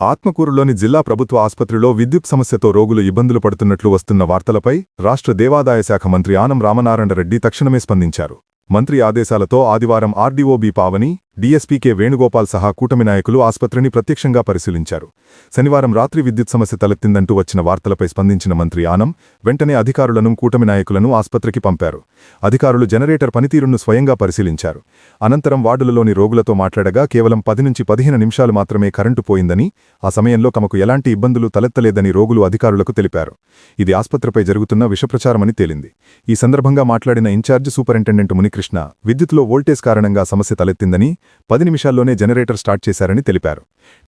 ఆత్మకూరులోని జిల్లా ప్రభుత్వ ఆసుపత్రిలో విద్యుత్ సమస్యతో రోగులు ఇబ్బందులు పడుతున్నట్లు వస్తున్న వార్తలపై రాష్ట్ర దేవాదాయ శాఖ మంత్రి ఆనం రామనారాయణ రెడ్డి తక్షణమే స్పందించారు. మంత్రి ఆదేశాలతో ఆదివారం ఆర్డీఓబీ పావని డీఎస్పీకే వేణుగోపాల్ సహా కూటమి నాయకులు ఆసుపత్రిని ప్రత్యక్షంగా పరిశీలించారు. శనివారం రాత్రి విద్యుత్ సమస్య తలెత్తిందంటూ వచ్చిన వార్తలపై స్పందించిన మంత్రి ఆనం వెంటనే అధికారులను కూటమి నాయకులను ఆసుపత్రికి పంపారు. అధికారులు జనరేటర్ పనితీరును స్వయంగా పరిశీలించారు. అనంతరం వార్డులలోని రోగులతో మాట్లాడగా కేవలం పది నుంచి పదిహేను నిమిషాలు మాత్రమే కరెంటు పోయిందని ఆ సమయంలో తమకు ఎలాంటి ఇబ్బందులు తలెత్తలేదని రోగులు అధికారులకు తెలిపారు. ఇది ఆసుపత్రిపై జరుగుతున్న విషప్రచారమని తేలింది. ఈ సందర్భంగా మాట్లాడిన ఇన్ఛార్జ్ సూపరింటెండెంట్ మునికృష్ణ విద్యుత్లో వోల్టేజ్ కారణంగా సమస్య తలెత్తిందని పది నిమిషాల్లోనే జనరేటర్ స్టార్ట్ చేశారని తెలిపారు.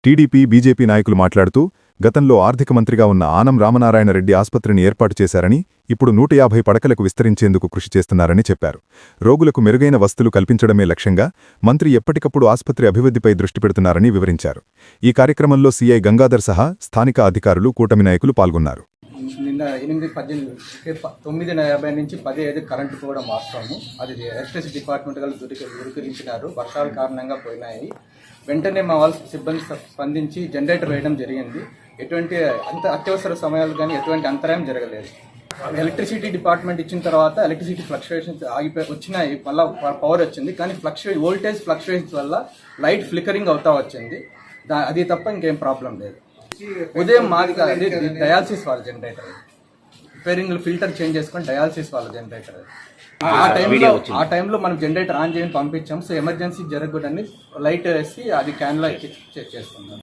టీడీపీ బీజేపీ నాయకులు మాట్లాడుతూ గతంలో ఆర్థిక మంత్రిగా ఉన్న ఆనం రామనారాయణ రెడ్డి ఆసుపత్రిని ఏర్పాటు చేశారని ఇప్పుడు నూట యాభై పడకలకు విస్తరించేందుకు కృషి చేస్తున్నారని చెప్పారు. రోగులకు మెరుగైన వస్తువులు కల్పించడమే లక్ష్యంగా మంత్రి ఎప్పటికప్పుడు ఆసుపత్రి అభివృద్ధిపై దృష్టి పెడుతున్నారని వివరించారు. ఈ కార్యక్రమంలో సీఐ గంగాధర్ సహా స్థానిక అధికారులు కూటమి నాయకులు పాల్గొన్నారు. నిన్న ఎనిమిది పద్దెనిమిది తొమ్మిది యాభై నుంచి పది ఐదు కరెంటు పోవడం వాస్తవము అది ఎలక్ట్రిసిటీ డిపార్ట్మెంట్ వాళ్ళు దురికి దురికరించినారు వర్షాల కారణంగా పోయినాయి. వెంటనే మా వాళ్ళ సిబ్బంది స్పందించి జనరేటర్ వేయడం జరిగింది. ఎటువంటి అంత అత్యవసర సమయాలు కానీ ఎటువంటి అంతరాయం జరగలేదు. ఎలక్ట్రిసిటీ డిపార్ట్మెంట్ ఇచ్చిన తర్వాత ఎలక్ట్రిసిటీ ఫ్లక్చుయేషన్స్ ఆగిపోయి వచ్చినాయి. మళ్ళీ పవర్ వచ్చింది. కానీ ఫ్లక్చువే వోల్టేజ్ ఫ్లక్చుయేషన్స్ వల్ల లైట్ ఫ్లికరింగ్ అవుతా వచ్చింది. దా అది తప్ప ఇంకేం ప్రాబ్లం లేదు. ఉదయం మాది కాదు, డయాలసిస్ వాళ్ళ జనరేటర్. రిపేరింగ్ ఫిల్టర్ చేంజ్ చేసుకొని డయాలసిస్ వాళ్ళ జనరేటర్. ఆ టైంలో ఆ టైంలో మనం జనరేటర్ ఆన్ చేయని పంపించాం సో ఎమర్జెన్సీ జరగకూడదని లైట్ వేసి అది క్యాన్లో చేస్తున్నాం.